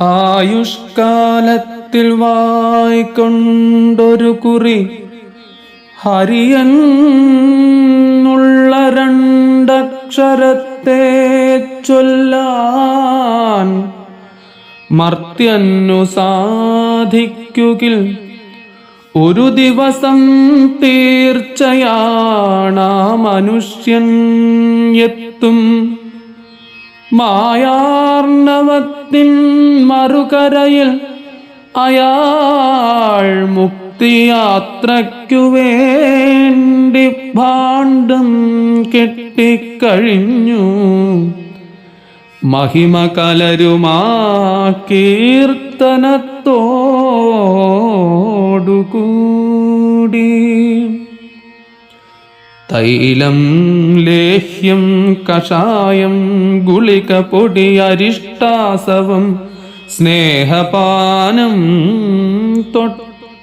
ആയുഷ്കാലത്തിൽ വായിക്കൊണ്ടൊരു കുറി ഹരിയൻ ഉള്ള രണ്ടക്ഷരത്തെ ചൊല്ലാൻ മർത്യന്നു സാധിക്കുകിൽ ഒരു ദിവസം തീർച്ചയാണ മനുഷ്യൻ എത്തും. മായാർണവത്തിൻ മറുകരയിൽ അയാൾ മുക്തിയാത്രയ്ക്കു വേണ്ടി ഭാണ്ഡം കെട്ടിക്കഴിഞ്ഞു. മഹിമ കലരുമാ കീർത്തനത്തോടുകൂടി തൈലം ലേഹ്യം കഷായം ഗുളിക പൊടി അരിഷ്ടാസവം സ്നേഹപാനം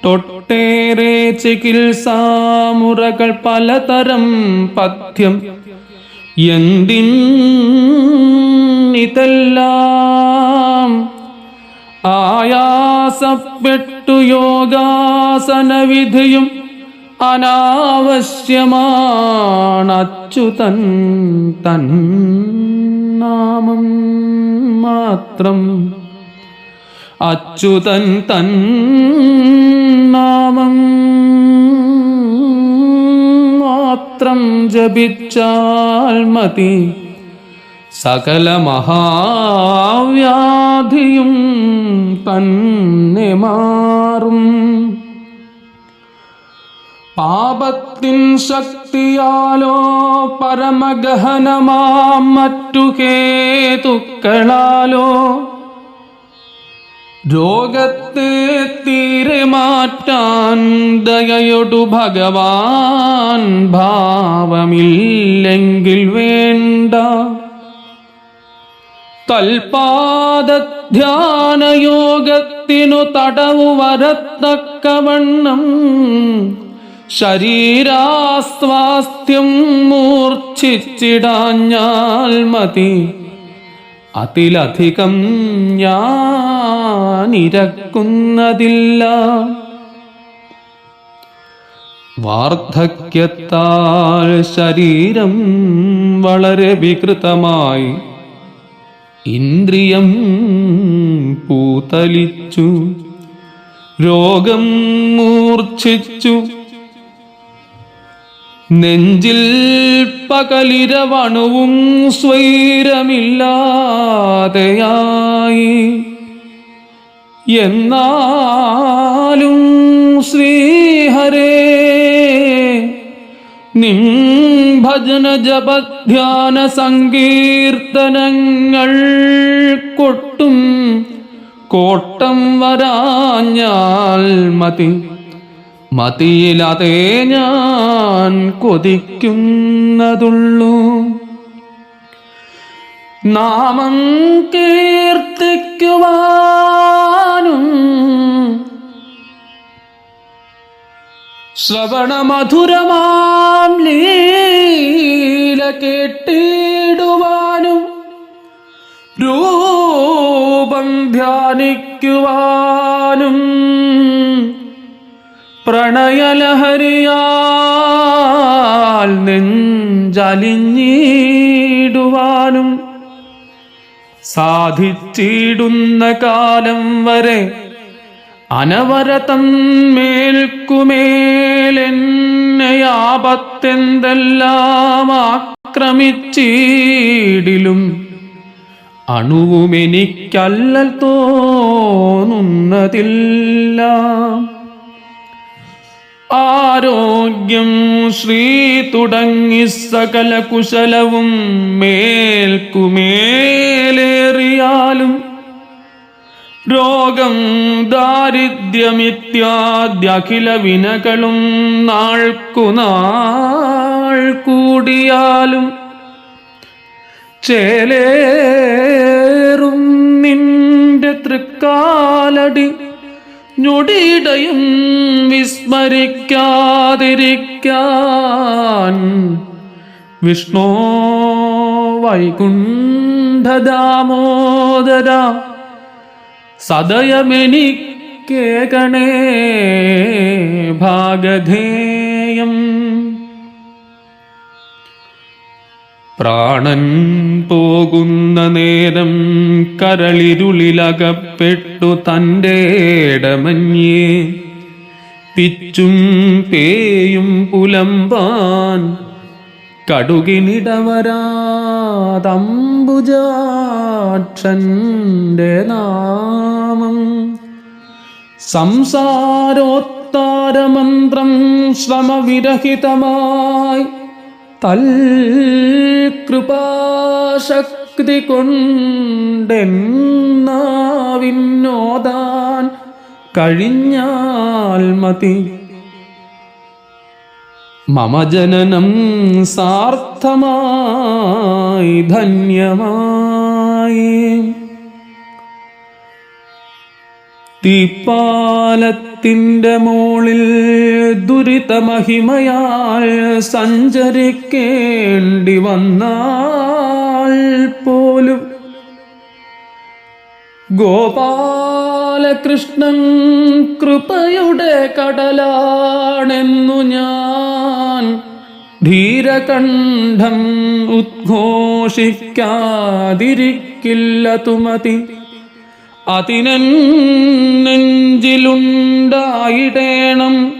തൊട്ടേറെ ചികിത്സാമുറകൾ പലതരം പഥ്യം. എന്തിന്നിതെല്ലാം ആയാസപ്പെട്ടു യോഗാസനവിധിയും അനാവശ്യമാണച്ചുതൻ തൻ നാമം മാത്രം. അച്യുതൻ തൻ നാമം മാത്രം ജപിച്ചാൽ മതി. സകല മഹാവ്യാധിയും തന്നെ മാറും. പാപത്തിൻ ശക്തിയാലോ പരമഗഹനമാം മറ്റു ഹേതുക്കളാലോ രോഗത്തെ തീരെ മാറ്റാൻ ദയയൊടു ഭഗവാൻ ഭാവമില്ലെങ്കിൽ വേണ്ട. തൽപാദധ്യാനയോഗത്തിനു തടവു വരത്തക്കവണ്ണം ശരീരാസ്വാസ്ഥ്യം മൂർച്ഛിച്ചിടാഞ്ഞാൽ മതി. അതിലധികം ഞാനിരക്കുന്നതില്ല. വാർദ്ധക്യത്താൽ ശരീരം വളരെ വികൃതമായി. ഇന്ദ്രിയം പൂതലിച്ചു. രോഗം മൂർച്ഛിച്ചു. നെഞ്ചിൽ പകലിരവണുവും സ്വൈരമില്ലാതെയായി. എന്നാലും ശ്രീഹരേ നിൻ ഭജന ജപധ്യാന സങ്കീർത്തനങ്ങൾ കൊട്ടും കോട്ടം വരാഞ്ഞാൽ മതി. മതിയിലതേ ഞാൻ കൊതിക്കുന്നതുള്ളൂ. നാമം കീർത്തിക്കുവാനും ശ്രവണമധുരമാം ലീല കേട്ടിടുവാനും രൂപം ധ്യാനിക്കുവാനും പ്രണയലഹരിയാൽ നെഞ്ചലിഞ്ഞിടുവാനും സാധിച്ചിടുന്ന കാലം വരെ അനവരതം മേൽക്കുമേലെന്നെ ആപത്തെന്തെല്ലാം ആക്രമിച്ചിടിലും അണുവുമെനിക്കല്ലൽ തോന്നുന്നതില്ല. ആരോഗ്യം ശ്രീ തുടങ്ങി സകല കുശലവും മേൽക്കുമേലേറിയാലും രോഗം ദാരിദ്ര്യമിത്യാദ്യഖില വിനകളും നാൾക്കുനാൾ കൂടിയാലും ചേലേറും നിന്റെ തൃക്കാലടി ഞൊടിയിടയും വിസ്മരിക്കാതിരിക്കാൻ. വിഷ്ണു വൈകുണ്ഠദാമോദര സദയമെനിക്കേകണേ ഭാഗധേയം. പ്രാണൻ പോകുന്ന നേരം കരളിരുളിലകപ്പെട്ടു തന്റെ ഇടമഞ്ഞേ. പിച്ചും പേയും പുലമ്പാൻ കടുകിനിടവരാതംബുജാക്ഷന്റെ നാമം. സംസാരോത്താരമന്ത്രം ശ്രമവിരഹിതമായി തൽ കൃപാശക്തി കൊണ്ടെന്നാവിന്നോദാൻ കഴിഞ്ഞാൽ മതി. മമ ജനനം സാർത്ഥമായി ധന്യമായി. തീപ്പാലത്തിന്റെ മോളിൽ ദുരിതമഹിമയാൽ സഞ്ചരിക്കേണ്ടി വന്നാൽ പോലും ഗോപാലകൃഷ്ണൻ കൃപയുടെ കടലാണെന്നു ഞാൻ ധീരകണ്ഠം ഉദ്ഘോഷിക്കാതിരിക്കില്ല തുമതി. അതിനൻ നെഞ്ചിലുണ്ടായിടേണം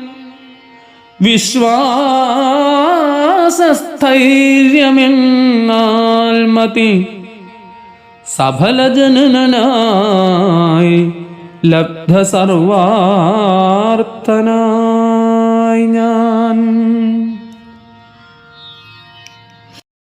വിശ്വാസസ്ഥൈര്യമെന്നാൽ മതി. സഫലജനനായി ലബ്ധ സർവാർത്ഥനായി ഞാൻ.